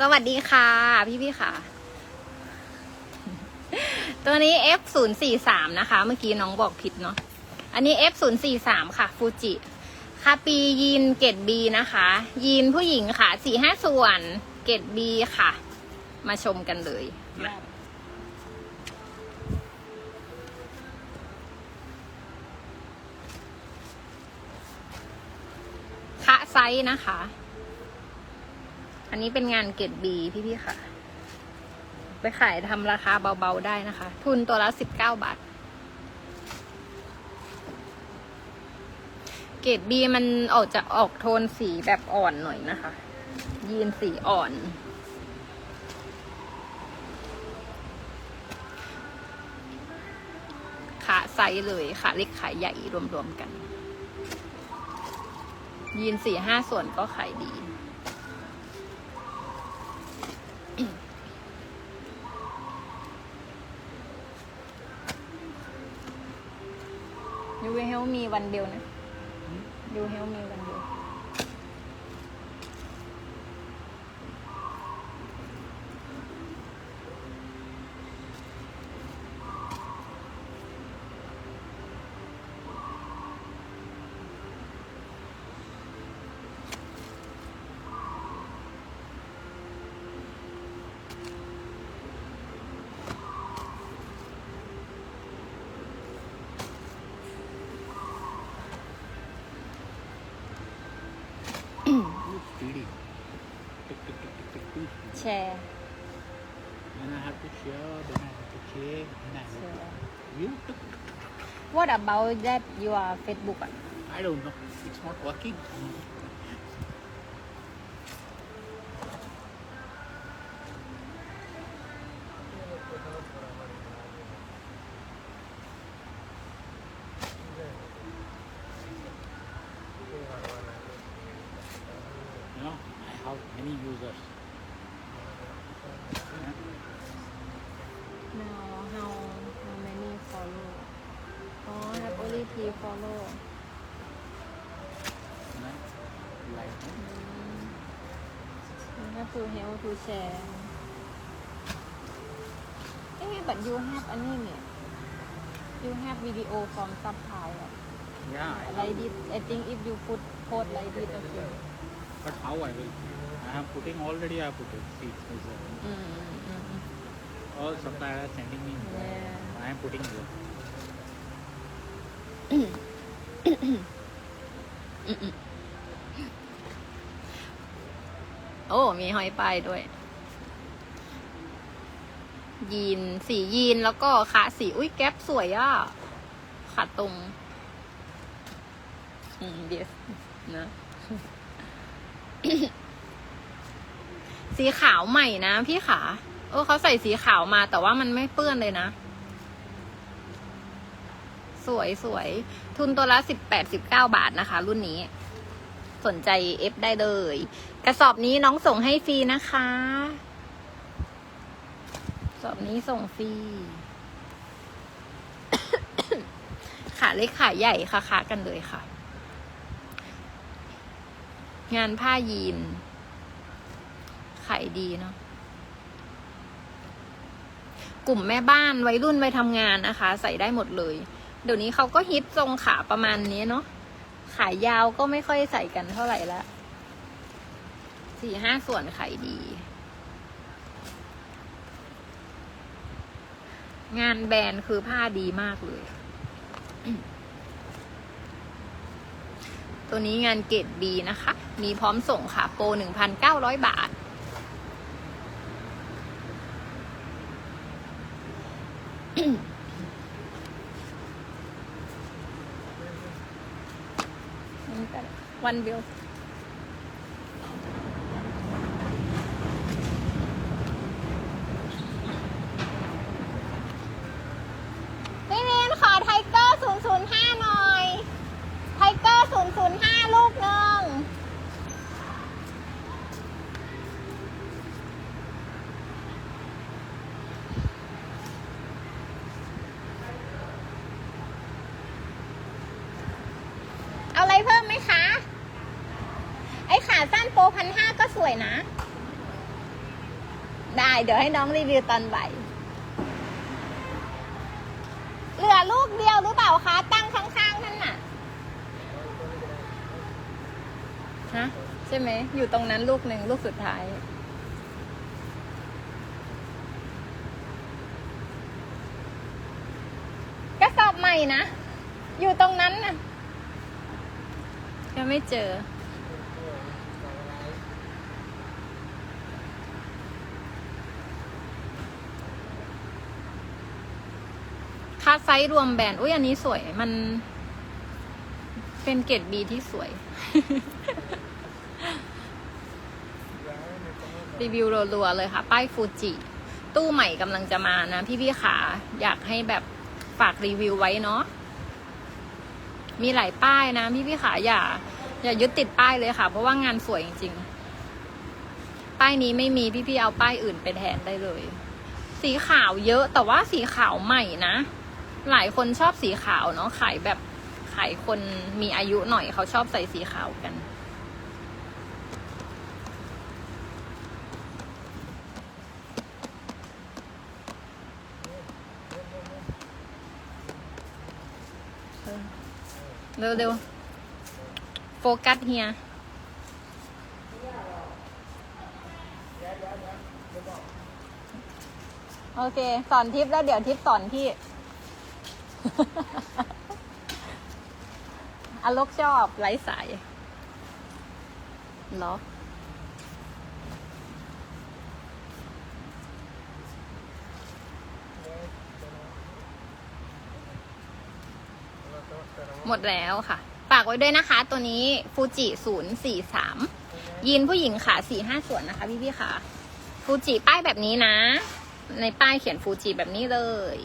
สวัสดีค่ะ พี่พี่ๆค่ะ ตัวนี้ F 0 4 3นะคะ เมื่อกี้น้องบอกผิดเนาะอันนี้ F 0 4 3ค่ะฟูจิคาปียีนเกตบีนะคะ ยีนผู้หญิงค่ะสี่ห้าส่วนเกตบีค่ะ มาชมกันเลยมาคะไซส์นะคะ อันนี้เป็นงานเกรดบีพี่ๆค่ะ ไปขายทำราคาเบาๆได้นะคะ ทุนตัวละสิบเก้าบาท เกรดบีมันออกจะออกโทนสีแบบอ่อนหน่อยนะคะ ยีนสีอ่อนขาไซส์เลยขาเล็กขาใหญ่รวมๆกัน ยีนสี่ห้าส่วนก็ขายดี ยูเฮลมีวันเดียวนะยูเฮลมีวันเดียว Too speedy. Tick, tick, tick, tick, tick, too speedy. แชร์ Then I have to share, then I have to check, then I แช have ร์ to view. Tick, tick, tick. What about that your Facebook อะ I don't know. It's not working. You know, I have many users. Now how how many follow อ๋อ have only three follow You know, like that. you have to help to share เอ๊ะ but you have อันนี้เนี่ย you have video from subtitle Yeah, I have. like this I think if you put post like this okay But how I will? I am putting already. I put it. See, it's, uh, อืมอืมอืมอืม all suppliers are sending me. Yeah. I am putting here. โอ้ มีหอยปลายด้วย ยีน สียีนแล้วก็ขาสี อุ้ยแก๊ปสวยอะขาตรง อืมเดียนะ สีขาวใหม่นะพี่ขาเออเขาใส่สีขาวมา แต่ว่ามันไม่เปื้อนเลยนะ สวยสวย ทุนตัวละสิบแปดสิบเก้าบาทนะคะ รุ่นนี้ สนใจเอฟได้เลย กระสอบนี้น้องส่งให้ฟรีนะคะกระสอบนี้ส่งฟรีขาเล็กขาใหญ่ค่ะค้ากันเลยค่ะ งานผ้ายีน ขายดีเนาะกลุ่มแม่บ้านวัยรุ่นวัยทำงานนะคะ ใส่ได้หมดเลย เดี๋ยวนี้เขาก็ฮิตทรงขาประมาณนี้เนาะขายยาวก็ไม่ค่อยใส่กันเท่าไหร่ละสี่ห้าส่วนขายดี งานแบรนด์คือผ้าดีมากเลย ตัวนี้งานเกรดบีนะคะ มีพร้อมส่งค่ะ โปรหนึ่งพันเก้าร้อยบาท วันเดียวพี่วินขอไทเกอร์005 หน่อย ไทเกอร์005 ลูกหนึ่ง เอาอะไรเพิ่มไหมคะ ไอ้ ขาสั้นโปรพันห้าก็สวยนะ ได้เดี๋ยวให้น้องรีวิวตอนบ่ายเหลือลูกเดียวหรือเปล่าคะ ตั้งข้างๆนั่นน่ะฮะใช่ไหม อยู่ตรงนั้นลูกหนึ่งลูกสุดท้าย กระสอบใหม่นะ อยู่ตรงนั้นน่ะยังไม่เจอ ไซส์รวมแบรนด์อุ้ยอันนี้สวยมัน เป็นเกรดบีที่สวย รีวิวรัวๆเลยค่ะ ป้ายฟูจิ ตู้ใหม่กำลังจะมานะ พี่ๆขา อยากให้แบบฝากรีวิวไว้เนาะมีหลายป้ายนะพี่ๆขาอย่า อย่ายึดติดป้ายเลยค่ะ เพราะว่างานสวยจริง ๆ ป้ายนี้ไม่มีพี่ๆเอาป้ายอื่นไปแทนได้เลย สีขาวเยอะแต่ว่าสีขาวใหม่นะ หลายคนชอบสีขาวเนาะขายแบบขายคนมีอายุหน่อยเขาชอบใส่สีขาวกัน เร็วเร็วๆโฟกัสเฮียโอเค สอนทิปแล้วเดี๋ยวทิปสอนพี่ อลกชอบไร้สายเหรอหมดแล้วค่ะ ฝากไว้ด้วยนะคะ ตัวนี้ฟูจิศูนย์สี่สามยีนผู้หญิงขาสี่ห้าส่วนนะคะพี่พี่ๆค่ะ ฟูจิป้ายแบบนี้นะ ในป้ายเขียนฟูจิแบบนี้เลย